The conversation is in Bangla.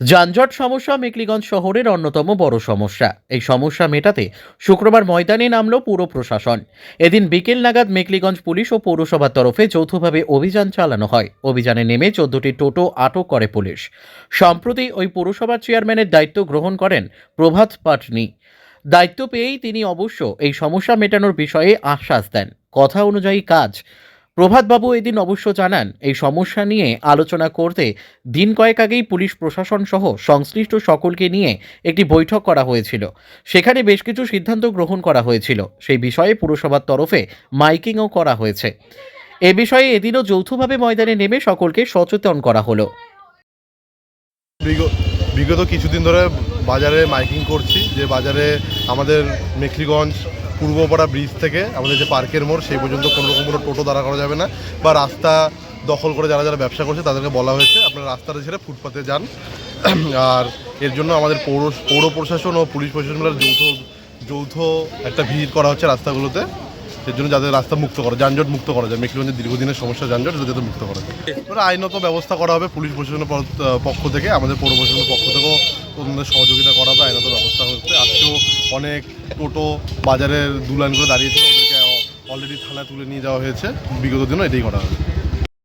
যানজট সমস্যা মেকলিগঞ্জ শহরের অন্যতম বড় সমস্যা। এই সমস্যা মেটাতে শুক্রবার ময়দানে নামল পুর প্রশাসন। এদিন বিকেল নাগাদ মেকলিগঞ্জ পুলিশ ও পৌরসভার তরফে যৌথভাবে অভিযান চালানো হয়। অভিযানে নেমে চোদ্দটি টোটো আটক করে পুলিশ। সম্প্রতি ওই পৌরসভার চেয়ারম্যানের দায়িত্ব গ্রহণ করেন প্রভাত পাটনি। দায়িত্ব পেয়েই তিনি অবশ্য এই সমস্যা মেটানোর বিষয়ে আশ্বাস দেন। কথা অনুযায়ী কাজ প্রভাতবাবু এদিন অবশ্য জানান, এই সমস্যা নিয়ে আলোচনা করতে দিন কয়েক আগেই পুলিশ প্রশাসন সহ সংশ্লিষ্ট সকলকে নিয়ে একটি বৈঠক করা হয়েছিল। সেখানে বেশ কিছু সিদ্ধান্ত গ্রহণ করা হয়েছিল। সেই বিষয়ে পুরসভার তরফে মাইকিংও করা হয়েছে। এ বিষয়ে এদিনও যৌথভাবে ময়দানে নেমে সকলকে সচেতন করা হলো। বিগ- বিগত কিছুদিন ধরে বাজারে মাইকিং করছি যে বাজারে আমাদের মেখলিগঞ্জ পূর্বপাড়া ব্রিজ থেকে আমাদের যে পার্কের মোড়, সেই পর্যন্ত কোনো রকম কোনো টোটো দাঁড়া করা যাবে না বা রাস্তা দখল করে যারা যারা ব্যবসা করছে তাদেরকে বলা হয়েছে, আপনারা রাস্তাটা ছেড়ে ফুটপাতে যান। আর এর জন্য আমাদের পৌর পৌর প্রশাসন ও পুলিশ প্রশাসন মিলে যৌথ যৌথ একটা ভিড় করা হচ্ছে রাস্তাগুলোতে। এর জন্য যাদের রাস্তা মুক্ত করা, যানজট মুক্ত করা যায়। মেখলিগঞ্জের দীর্ঘদিনের সমস্যা, যানজট যাতে মুক্ত করা যায়। আইনত ব্যবস্থা করা হবে পুলিশ প্রশাসনের পর- পক্ষ থেকে, আমাদের পৌর প্রশাসনের পক্ষ থেকেও সহযোগিতা করা হবে, আইনত ব্যবস্থা হচ্ছে আজকেও অনেক টোটো বাজারের দু লাইন করে দাঁড়িয়েছিল, ওদেরকে অলরেডি থানায় তুলে নিয়ে যাওয়া হয়েছে। বিগত দিনও এটাই ঘটা হবে